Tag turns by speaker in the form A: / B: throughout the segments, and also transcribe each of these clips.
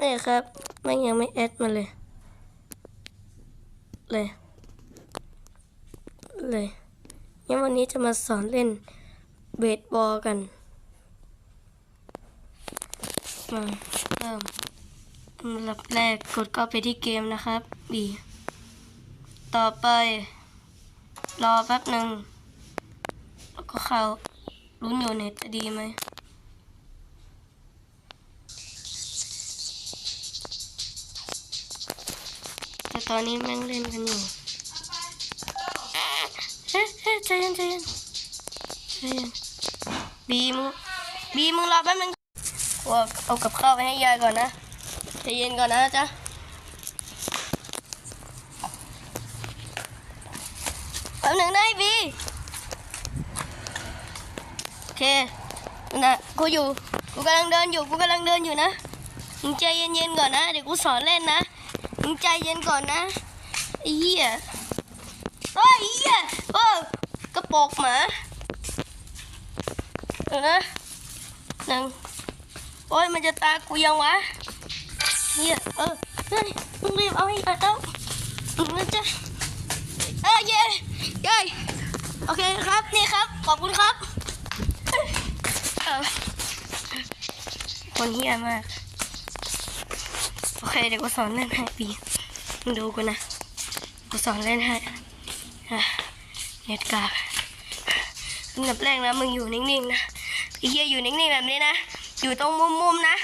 A: นี่ครับม่งยังไม่แอดมาเลย เลย เลยงั้นวันนี้จะมาสอนเล่นเบสบอลกัน มาเริ่มอันดับแรกกดเข้าไปที่เกมนะครับ B ต่อไป รอแป๊บหนึ่งแล้วก็เข้าลุ้นอยู่เน็ตจะดีไหม แต่ตอนนี้แม่งเล่นกันอยู่เฮ้ยเฮ้ยใจเย็นใจเย็นใจเย็นบีมึงบีมึงรอแป๊บนึงว่าเอากับข้าวไปให้ยายก่อนนะใจเย็นก่อนนะจ๊ะแป๊บนึงนะไอ้บีโอเคนะกูอยู่กูกำลังเดินอยู่กูกำลังเดินอยู่นะมึงใจเย็นๆก่อนนะเดี๋ยวกูสอนเล่นนะ มึงใจเย็นก่อนนะไอ้เหี้ยเฮ้ยเหี้ยเออกระโปรงหมาเออนะหนึ่งโอ้ยมันจะตากูยังวะเฮียเออเฮ้ยมึงรีบเอาให้เอามันจะเออเย้เย้โอเคครับนี่ครับ ขอบคุณครับคนเฮียมาก เคเดี๋ยวกูสอนเล่นให้ปีมึงดูกูนะกูสอนเล่นให้อะเน็ตกาอันดับแรกนะมึงอยู่นิ่งๆนะไอ้เหี้ยอยู่นิ่งๆแบบนี้นะ อยู่ตรงมุมๆนะ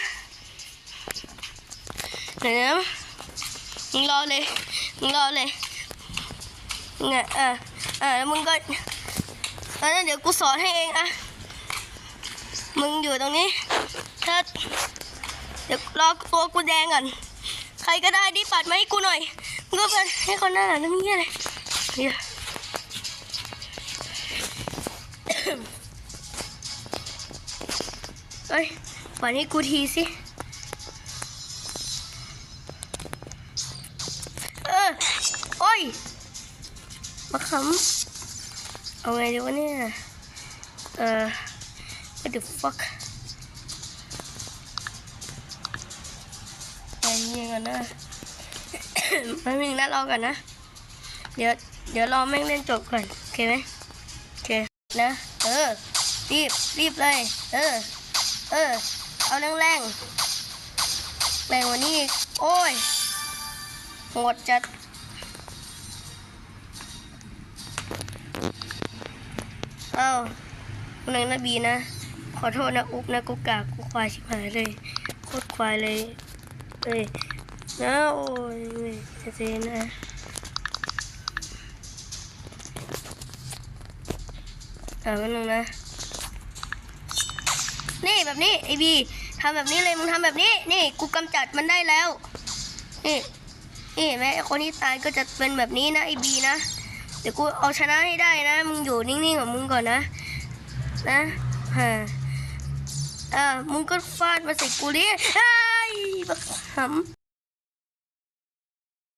A: เดี๋ยวมึงรอเลยมึงรอเลยเนี่ยอะอะแล้วมึงก็แล้วเดี๋ยวกูสอนให้เองอะมึงอยู่ตรงนี้ถ้าเดี๋ยวรอตัวกูแดงก่อน ใครก็ได้ดิปัดมาให้กูหน่อยมึงก็ไปให้คนหน้าหลังน้ำเงี้ยเลยเดี๋ยเอ้ยปัดให้กูทีสิเออโอ้ยมาขำเอาไงดีวะเนี่ยเออ what the fuck เย็นก่อนนะแป๊บนึงนะรอก่อนนะ เดี๋ยวเดี๋ยวรอแม่งเล่นจบก่อนโอเคไหมโอเคนะ เออ รีบรีบเลย เออ เออ เอาแรงแรงๆแรงกว่านี้อีก โอ้ยโหดจัดเอาหนึ่งนะบีนะ ขอโทษนะ อุ๊บนะ กูกากกูควายชิบหายเลยโคตรควายเลย เอ้ยนะโอ้ยจะเจนนะเอาแป๊บนึงนะ นี่แบบนี้ไอบีทำแบบนี้เลยมึงทำแบบนี้ นี่กูกำจัดมันได้แล้ว นี่นี่เห็นไหมคนที่ตายก็จะเป็นแบบนี้นะไอบีนะ เดี๋ยวกูเอาชนะให้ได้นะ มึงอยู่นิ่งๆของมึงก่อนนะ นะฮะอ่ามึงก็ฟาดมาใส่กูดิอ้ย บักหำ